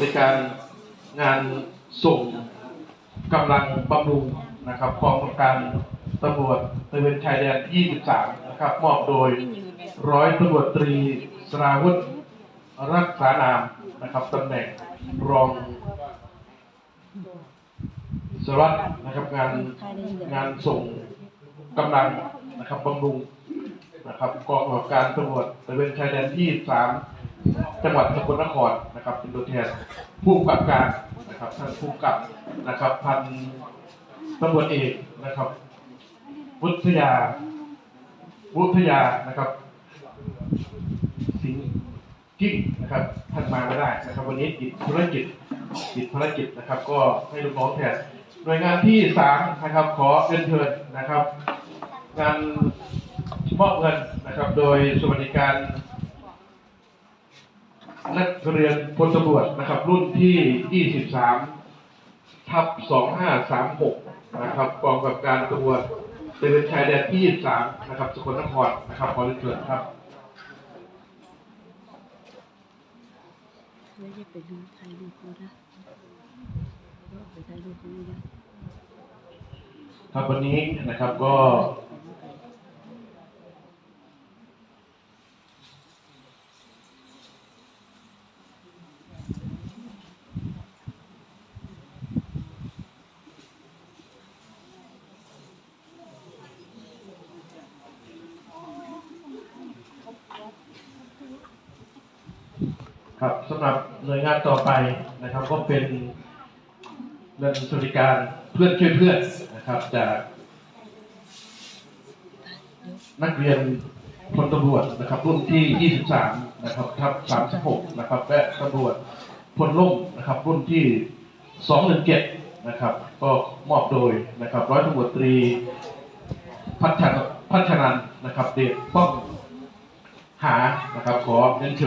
ในการงานส่งกำลังบำรุงนะครับกองกำกับการตำรวจตระเวนชายแดน 23 นะครับ มอบโดยร้อยตำรวจตรีสราวุฒิรักษานามนะครับตำแหน่งรองสารวัสดิ์นะครับงานงานส่งกำลังนะครับบำรุงนะครับกองกำกับการตำรวจตระเวนชายแดนที่3 จังหวัดสกลนครนะครับเป็นตัวแทนผู้กำกับการนะครับท่านผู้กำกับนะครับพันตำรวจเอกนะครับวุฒิยาวุฒิยานะครับสิงห์กิ้งนะครับท่านมาไม่ได้นะครับ วันนี้ติดภารกิจติดภารกิจนะครับ ก็ให้ลูกน้องแทนหน่วยงานที่สามนะครับ ขอเรียนเชิญนะครับงานมอบเงินนะครับ โดยสวัสดิการ นักเรียนพลตำรวจนะครับ รุ่นที่ 23 ทับ 2536 นะครับกองกับการตำรวจตระเวนชายแดนที่ 23 นะครับสกลนครนะครับขอเรียนเชิญครับไม่ได้ไปดูถ่ายรูปเขานะไปถ่ายรูปเขาไม่ได้ครับวันนี้นะครับก็ ครับสำหรับหน่วยงานต่อไปนะครับก็เป็นเงินสวัสดิการเพื่อนช่วยเพื่อนนะครับจากนักเรียนพลตำรวจนะครับรุ่นที่ 23 นะครับทับ36 นะครับและตำรวจพลล่มนะครับรุ่นที่ 217 นะครับ ก็มอบโดยนะครับร้อยตำรวจตรีพัฒนพัฒนันนะครับ เดชป้องหานะครับขอเรียนเชิญ